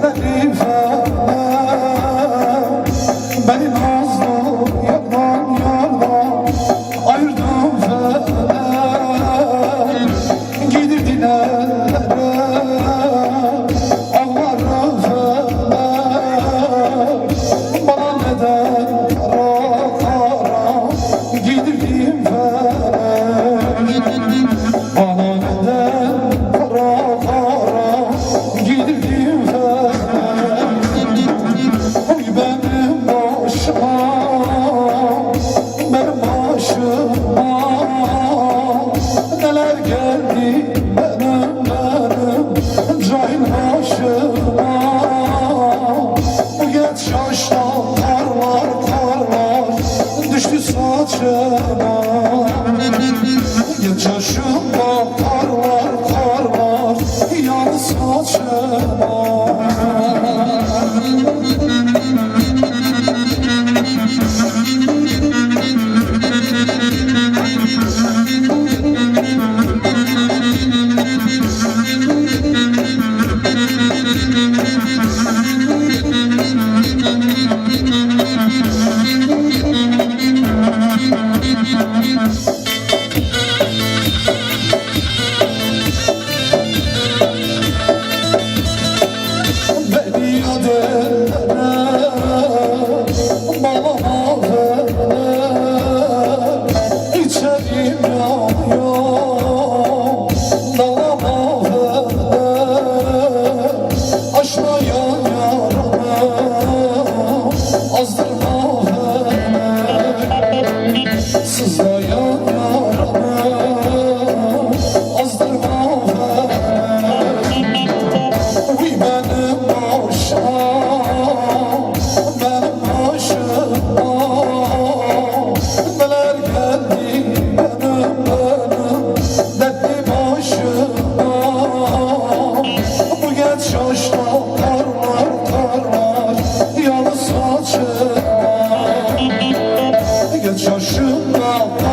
Yeah. başıma Benim başıma Neler geldi benim benim Cahil başıma Bu genç yaşta karlar karlar Düştü saçıma. Neler geldi benim benim